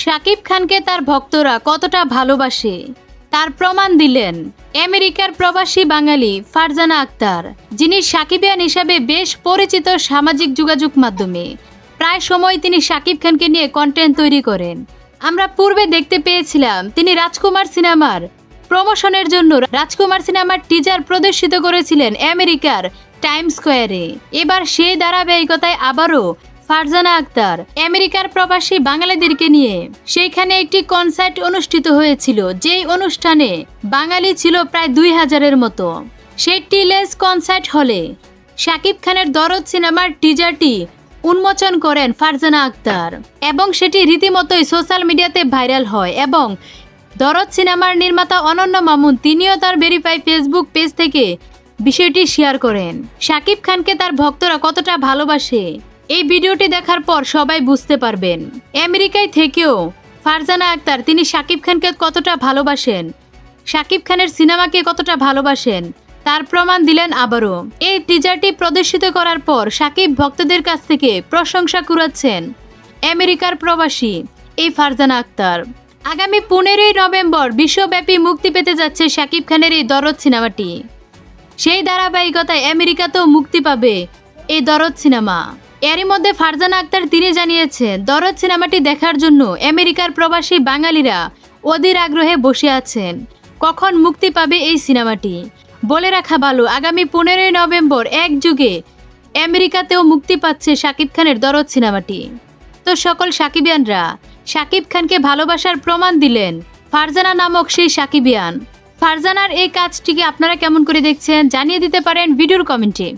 শাকিব খানকে তার ভক্তরা কতটা ভালোবাসে, তার প্রমাণ দিলেন আমেরিকার প্রবাসী বাঙালি ফারজানা আক্তার, যিনি সাকিবিয়ান হিসাবে বেশ পরিচিত সামাজিক যোগাযোগ মাধ্যমে। প্রায় সময় তিনি শাকিব খানকে নিয়ে কন্টেন্ট তৈরি করেন। আমরা পূর্বে দেখতে পেয়েছিলাম, তিনি রাজকুমার সিনেমার প্রমোশনের জন্য রাজকুমার সিনেমার টিজার প্রদর্শিত করেছিলেন আমেরিকার টাইম স্কোয়ারে এবার সেই ধারাবাহিকতায় আবারও ফারজানা আক্তার, আমেরিকার প্রবাসী বাঙালিদেরকে নিয়ে। সেইখানে একটি কনসার্ট অনুষ্ঠিত হয়েছিল, যেই অনুষ্ঠানে বাঙালি ছিল প্রায় দুই হাজারের মতো। সেই টিলেস কনসার্ট হলে শাকিব খানের দরদ সিনেমার টিজারটি উন্মোচন করেন ফারজানা আক্তার এবং সেটি রীতিমতোই সোশ্যাল মিডিয়াতে ভাইরাল হয় এবং দরদ সিনেমার নির্মাতা অনন্য মামুন তিনিও তার ভেরিফাই ফেসবুক পেজ থেকে বিষয়টি শেয়ার করেন। শাকিব খানকে তার ভক্তরা কতটা ভালোবাসে এই ভিডিওটি দেখার পর সবাই বুঝতে পারবেন। আমেরিকায় থেকেও ফারজানা আক্তার, তিনি শাকিব খানকে কতটা ভালোবাসেন, শাকিব খানের সিনেমাকে কতটা ভালোবাসেন, তার প্রমাণ দিলেন আবারও। এই টিজারটি প্রদর্শিত করার পর শাকিব ভক্তদের কাছ থেকে প্রশংসা কুড়াচ্ছেন আমেরিকার প্রবাসী এই ফারজানা আক্তার। আগামী পনেরোই নভেম্বর বিশ্বব্যাপী মুক্তি পেতে যাচ্ছে শাকিব খানের এই দরদ সিনেমাটি। সেই ধারাবাহিকতায় আমেরিকাতেও মুক্তি পাবে এই দরদ সিনেমা। এরই মধ্যে ফারজানা আক্তার তিনি জানিয়েছেন দরদ সিনেমাটি দেখার জন্য আমেরিকার প্রবাসী বাঙালিরা অধীর আগ্রহে বসে আছেন। কখন মুক্তি পাবে এই সিনেমাটি? বলে রাখা ভালো, আগামী পনেরোই নভেম্বর এক যুগে আমেরিকাতেও মুক্তি পাচ্ছে শাকিব খানের দরদ সিনেমাটি। তো সকল সাকিবিয়ানরা, শাকিব খানকে ভালোবাসার প্রমাণ দিলেন ফারজানা নামক সেই সাকিবিয়ান। ফারজানার এই কাজটিকে আপনারা কেমন করে দেখছেন জানিয়ে দিতে পারেন ভিডিওর কমেন্টে।